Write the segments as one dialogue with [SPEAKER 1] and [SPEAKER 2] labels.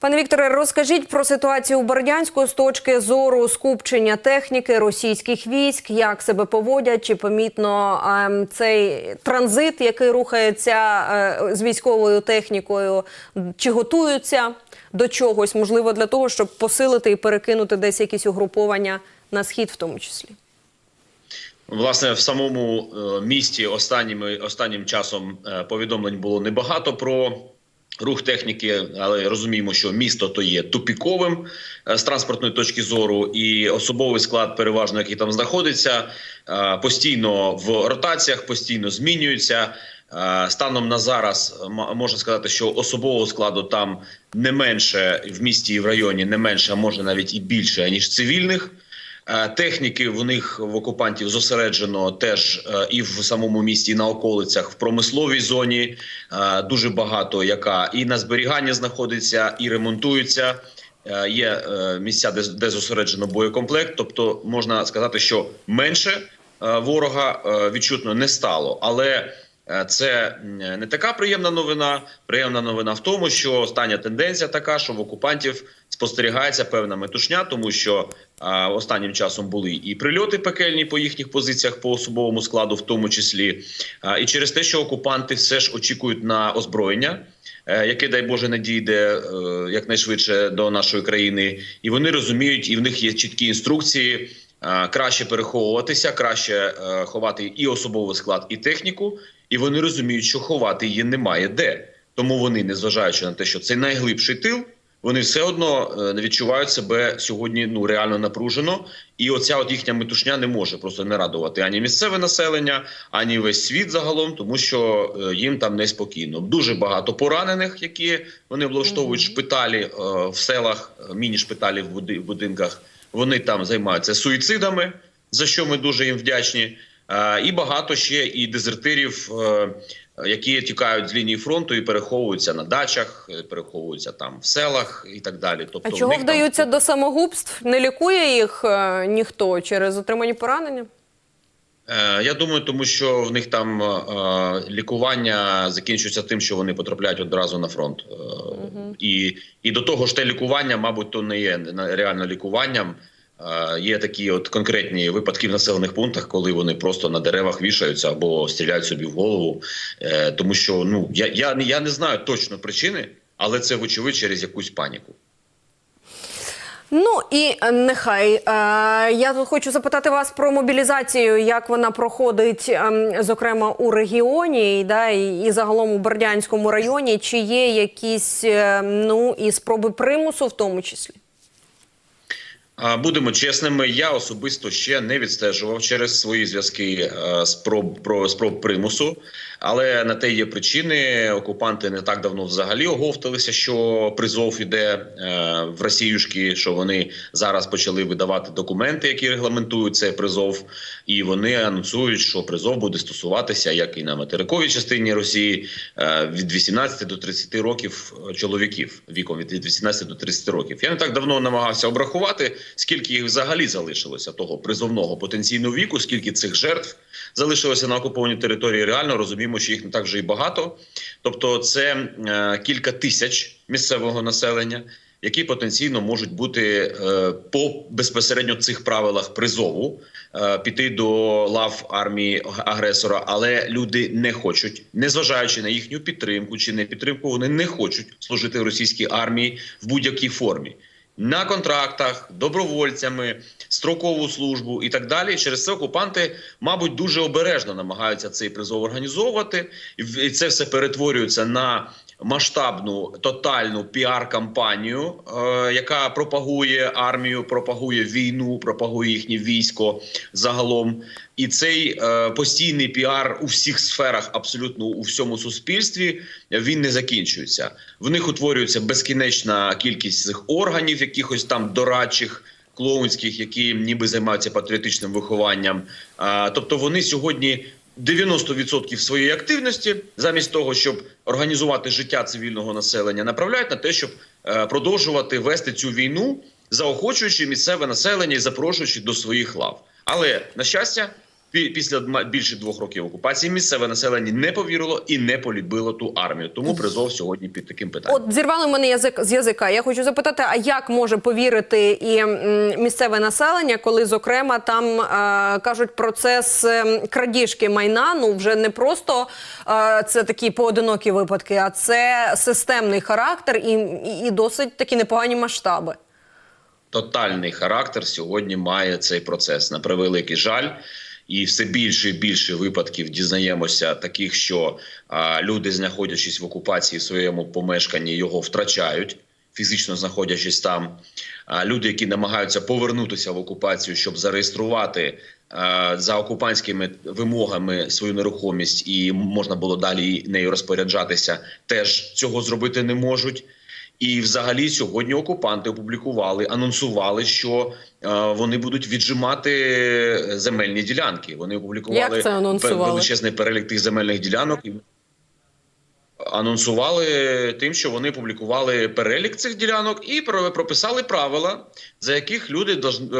[SPEAKER 1] Пане Вікторе, розкажіть про ситуацію у Бердянську з точки зору скупчення техніки російських військ, як себе поводять, чи помітно ем, цей транзит, який рухається е, з військовою технікою, чи готуються до чогось, можливо, для того, щоб посилити і перекинути десь якісь угруповання на схід, в тому числі.
[SPEAKER 2] Власне, в самому е, місті останніми останнім часом е, повідомлень було небагато про рух техніки, але розуміємо, що місто то є тупіковим е, з транспортної точки зору, і особовий склад, переважно який там знаходиться, е, постійно в ротаціях, постійно змінюється. Е, Станом на зараз можна сказати, що особового складу там не менше в місті і в районі, не менше, а може навіть і більше ніж цивільних. Е, Техніки в них в окупантів зосереджено теж е, і в самому місті, і на околицях, в промисловій зоні е, дуже багато, яка і на зберіганні знаходиться, і ремонтується. Є місця, де, зосереджено боєкомплект. Тобто можна сказати, що менше ворога відчутно не стало, але це не така приємна новина. Приємна новина в тому, що остання тенденція така, що в окупантів спостерігається певна метушня, тому що а, останнім часом були і прильоти пекельні по їхніх позиціях по особовому складу, в тому числі, а, і через те, що окупанти все ж очікують на озброєння. е, Яке дай Боже надійде е, якнайшвидше до нашої країни, і вони розуміють, і в них є чіткі інструкції е, краще переховуватися, краще е, ховати і особовий склад, і техніку. І вони розуміють, що ховати її немає де. Тому вони, незважаючи на те, що це найглибший тил, вони все одно е, відчувають себе сьогодні ну реально напружено, і оця от їхня метушня не може просто не радувати ані місцеве населення, ані весь світ загалом, тому що е, їм там неспокійно. Дуже багато поранених, які вони влаштовують шпиталі е, в селах, міні-шпиталі в будинках. Вони там займаються суїцидами, за що ми дуже їм вдячні. Е, І багато ще і дезертирів, е, які тікають з лінії фронту і переховуються на дачах, е, переховуються там в селах і так далі. Тобто
[SPEAKER 1] А чого
[SPEAKER 2] них там-
[SPEAKER 1] вдаються до самогубств? Не лікує їх ніхто через отримані поранення?
[SPEAKER 2] Я думаю, тому що в них там е, лікування закінчується тим, що вони потрапляють одразу на фронт. Е, і, і до того ж, те лікування, мабуть, то не є реально лікуванням. Є такі от конкретні випадки в населених пунктах, коли вони просто на деревах вішаються або стріляють собі в голову. Е, Тому що ну я, я, я не знаю точно причини, але це вочевидь через якусь паніку.
[SPEAKER 1] Ну і е, нехай Е, я тут хочу запитати вас про мобілізацію, як вона проходить, ем, зокрема у регіоні, да, і, загалом у Бердянському районі. Чи є якісь ну і спроби примусу, в тому числі?
[SPEAKER 2] Будемо чесними, я особисто ще не відстежував через свої зв'язки е, спроб про спроб примусу, але на те є причини. Окупанти не так давно взагалі оговталися, що призов іде е, в Росіюшки, що вони зараз почали видавати документи, які регламентують цей призов, і вони анонсують, що призов буде стосуватися як і на материковій частині Росії е, від 18 до 30 років чоловіків віком від 18 до 30 років. Я не так давно намагався обрахувати, скільки їх взагалі залишилося того призовного потенційного віку, скільки цих жертв залишилося на окупованій території. Реально розуміємо, що їх не так вже і багато. Тобто, це е, кілька тисяч місцевого населення. Які потенційно можуть бути е, по безпосередньо цих правилах призову е, піти до лав армії агресора, але люди не хочуть, незважаючи на їхню підтримку чи не підтримку, вони не хочуть служити російській армії в будь-якій формі на контрактах, добровольцями, строкову службу і так далі. Через це окупанти, мабуть, дуже обережно намагаються цей призов організовувати, і це все перетворюється на масштабну тотальну піар-кампанію, е, яка пропагує армію, пропагує війну, пропагує їхнє військо загалом. І цей е, постійний піар у всіх сферах, абсолютно у всьому суспільстві, він не закінчується. В них утворюється безкінечна кількість цих органів, якихось там дорадчих. Клоунських, які ніби займаються патріотичним вихованням, а, тобто вони сьогодні 90% своєї активності, замість того, щоб організувати життя цивільного населення, направляють на те, щоб е, продовжувати вести цю війну, заохочуючи місцеве населення і запрошуючи до своїх лав. Але на щастя, після більше двох років окупації місцеве населення не повірило і не полюбило ту армію. Тому призов сьогодні під таким питанням.
[SPEAKER 1] От зірвали мене язик з язика. Я хочу запитати, а як може повірити і місцеве населення, коли зокрема там е, кажуть процес е, крадіжки майна? Ну вже не просто е, це такі поодинокі випадки, а це системний характер і, і досить такі непогані масштаби.
[SPEAKER 2] тотальний характер сьогодні має цей процес. На превеликий жаль, і все більше і більше випадків дізнаємося таких, що а, люди, знаходячись в окупації в своєму помешканні, його втрачають. Фізично знаходячись там, люди, які намагаються повернутися в окупацію, щоб зареєструвати за окупантськими вимогами свою нерухомість, і можна було далі нею розпоряджатися, теж цього зробити не можуть. І, взагалі, сьогодні окупанти опублікували, анонсували, що е, вони будуть віджимати земельні ділянки. Вони опублікували величезний перелік тих земельних ділянок. і Анонсували тим, що вони публікували перелік цих ділянок і про- прописали правила, за яких люди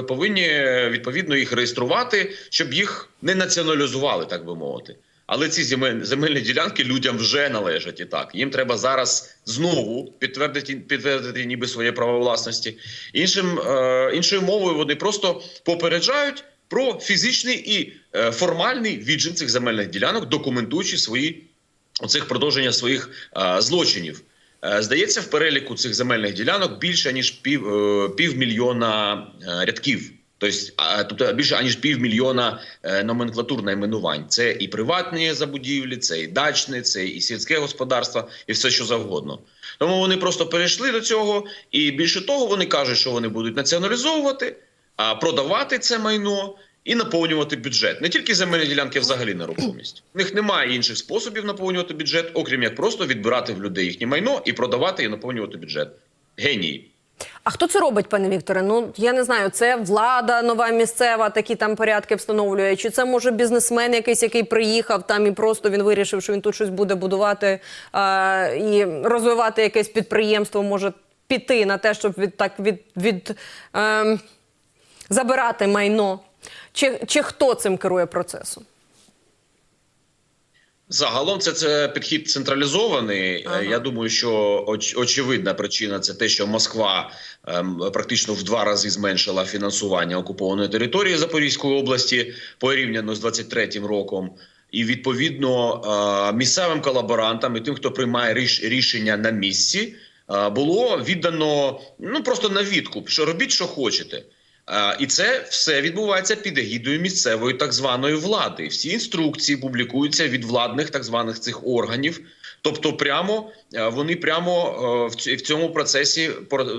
[SPEAKER 2] повинні відповідно їх реєструвати, щоб їх не націоналізували, так би мовити. Але ці земель- земельні ділянки людям вже належать і так. Їм треба зараз знову підтвердити, підтвердити ніби своє право власності. Іншим, е, іншою мовою вони просто попереджають про фізичний і е, формальний віджин цих земельних ділянок, документуючи свої оцих продовження своїх е, злочинів. Е, Здається, в переліку цих земельних ділянок більше ніж пів, е, півмільйона е, рядків. Тобто, тобто більше аніж півмільйона е, номенклатур найменувань. Це і приватні забудівлі, це і дачне, це і сільське господарство, і все що завгодно. Тому вони просто перейшли до цього, і більше того, вони кажуть, що вони будуть націоналізовувати, продавати це майно і наповнювати бюджет. Не тільки земельні ділянки, взагалі нерухомість. У них немає інших способів наповнювати бюджет, окрім як просто відбирати в людей їхнє майно і продавати і наповнювати бюджет. Генії.
[SPEAKER 1] А хто це робить, пане Вікторе? Ну я не знаю, це влада нова місцева, такі там порядки встановлює. Чи це може бізнесмен якийсь, який приїхав там і просто він вирішив, що він тут щось буде будувати е, і розвивати якесь підприємство, може піти на те, щоб від так від, від е, забирати майно. Чи, чи хто цим керує процесом?
[SPEAKER 2] Загалом це, це підхід централізований.
[SPEAKER 1] Ага.
[SPEAKER 2] Е, Я думаю, що оч, очевидна причина це те, що Москва ем, практично в два рази зменшила фінансування окупованої території Запорізької області порівняно з 23-м роком. І відповідно е, місцевим колаборантам і тим, хто приймає ріш, рішення на місці, е, було віддано ну просто на відкуп, що робіть, що хочете. Е, І це все відбувається під егідою місцевої так званої влади. Всі інструкції публікуються від владних так званих цих органів. Тобто, прямо е, вони прямо е, в цьому процесі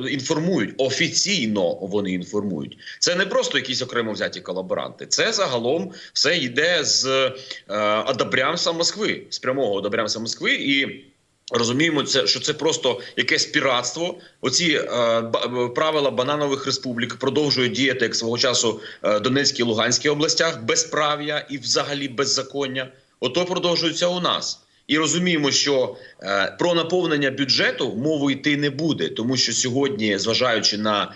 [SPEAKER 2] інформують офіційно. Вони інформують. Це не просто якісь окремо взяті колаборанти. Це загалом все йде з одобрямства Москви, з прямого одобрямства Москви і. Розуміємо, це що це просто якесь піратство. Оці е, правила бананових республік продовжують діяти як свого часу е, Донецькій і Луганській областях безправ'я і взагалі беззаконня. Ото продовжується у нас. І розуміємо, що е, про наповнення бюджету мову йти не буде, тому що сьогодні, зважаючи на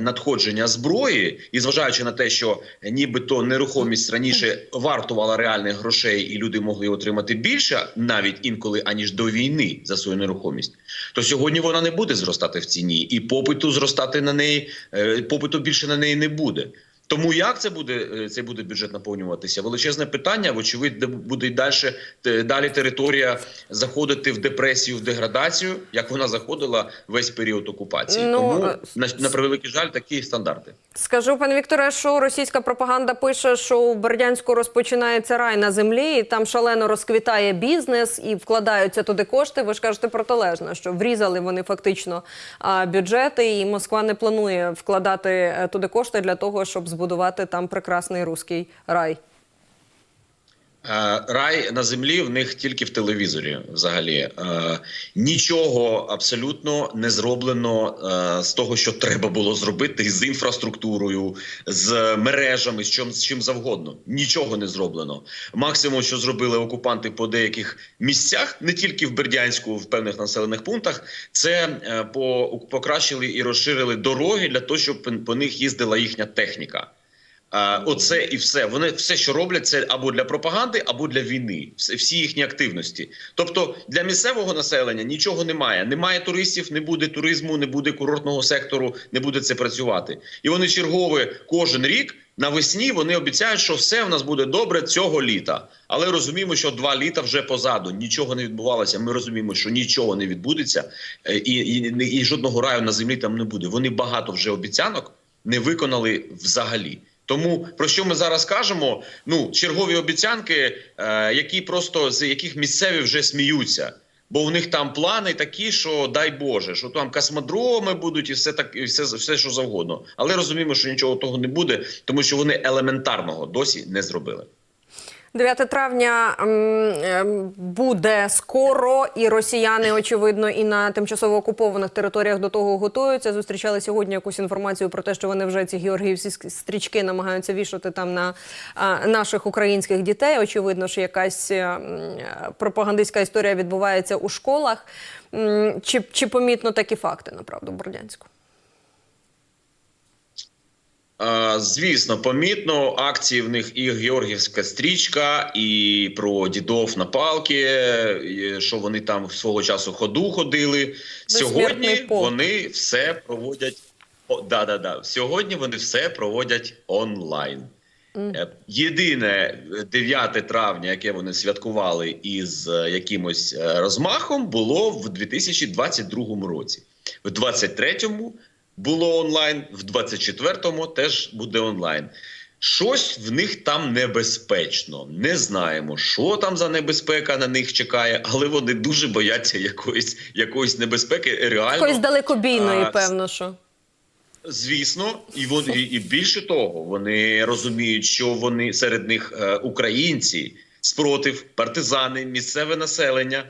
[SPEAKER 2] надходження зброї, і зважаючи на те, що е, нібито нерухомість раніше вартувала реальних грошей, і люди могли отримати більше, навіть інколи аніж до війни за свою нерухомість, то сьогодні вона не буде зростати в ціні, і попиту зростати на неї е, попиту більше на неї не буде. Тому як це буде е, цей буде бюджет наповнюватися? Величезне питання. Вочевидь, де буде й далі, далі територія заходити в депресію, в деградацію, як вона заходила весь період окупації.
[SPEAKER 1] Ну,
[SPEAKER 2] Тому
[SPEAKER 1] е,
[SPEAKER 2] на, на превеликий жаль, такі стандарти.
[SPEAKER 1] Скажу, пане Вікторе, що російська пропаганда пише, що у Бердянську розпочинається рай на землі, і там шалено розквітає бізнес і вкладаються туди кошти. Ви ж кажете протилежно, що врізали вони фактично бюджети, і Москва не планує вкладати е, туди кошти для того, щоб збудувати там прекрасний руський рай.
[SPEAKER 2] Е, Рай на землі в них тільки в телевізорі. Взагалі Е, нічого абсолютно не зроблено е, з того, що треба було зробити з інфраструктурою, з мережами, з чим з чим завгодно. Нічого не зроблено. Максимум, що зробили окупанти по деяких місцях, не тільки в Бердянську, в певних населених пунктах, це по покращили і розширили дороги для того, щоб по них їздила їхня техніка. Оце і все. Вони все, що роблять, це або для пропаганди, або для війни. Всі їхні активності. Тобто для місцевого населення нічого немає. Немає туристів, не буде туризму, не буде курортного сектору, не буде це працювати. І вони чергове кожен рік навесні вони обіцяють, що все в нас буде добре цього літа. Але розуміємо, що два літа вже позаду нічого не відбувалося. Ми розуміємо, що нічого не відбудеться, е, і, і, і жодного раю на землі там не буде. Вони багато вже обіцянок не виконали взагалі. Тому про що ми зараз кажемо? Ну, чергові обіцянки, е, які просто з яких місцеві вже сміються. Бо в них там плани такі, що дай Боже, що там космодроми будуть і все так, і все, все що завгодно. Але розуміємо, що нічого того не буде, тому що вони елементарного досі не зробили.
[SPEAKER 1] 9 травня ем, буде скоро, і росіяни, очевидно, і на тимчасово окупованих територіях до того готуються. Зустрічали сьогодні якусь інформацію про те, що вони вже ці георгіївські стрічки намагаються вішати там на наших українських дітей. Очевидно, що якась е, пропагандистська історія відбувається у школах. Чи, чи помітно такі факти, направду, в Бордянську?
[SPEAKER 2] Е, Звісно, помітно акції в них і Георгіївська стрічка, і про дідов на палки, що вони там свого часу ходу ходили. Сьогодні вони все проводять. О, да, да, да. Сьогодні вони все проводять онлайн. Е, Єдине е, 9 травня, яке вони святкували із е, якимось е, розмахом, було в 2022 році. В 23-му було онлайн, в 24-му теж буде онлайн. Щось в них там небезпечно. Не знаємо, що там за небезпека на них чекає, але вони дуже бояться якоїсь, якоїсь небезпеки. Реально
[SPEAKER 1] Якоїсь далекобійної,
[SPEAKER 2] а,
[SPEAKER 1] певно, що.
[SPEAKER 2] Звісно, і вони і, більше того, вони розуміють, що вони серед них е, українці, спротив, партизани, місцеве населення.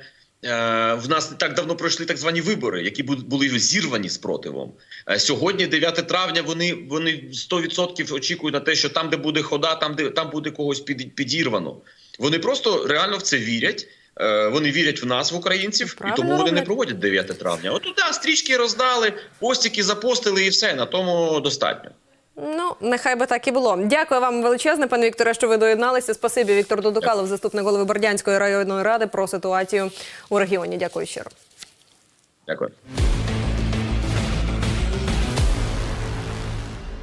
[SPEAKER 2] Е, в нас не так давно пройшли так звані вибори, які були зірвані спротивом. Е, сьогодні, 9 травня, вони вони 100% очікують на те, що там, де буде хода, там де там буде когось під, підірвано. Вони просто реально в це вірять. Е, Вони вірять в нас, в українців,
[SPEAKER 1] Правильно
[SPEAKER 2] і тому вони не проводять 9 травня. От туди стрічки роздали, постіки запостили і все. На тому достатньо.
[SPEAKER 1] Ну, нехай би так і було. Дякую вам величезне, пане Вікторе, що ви доєдналися. Спасибі, Віктор Додукалов, заступник голови Бордянської районної ради про ситуацію у регіоні. Дякую щиро.
[SPEAKER 2] Дякую.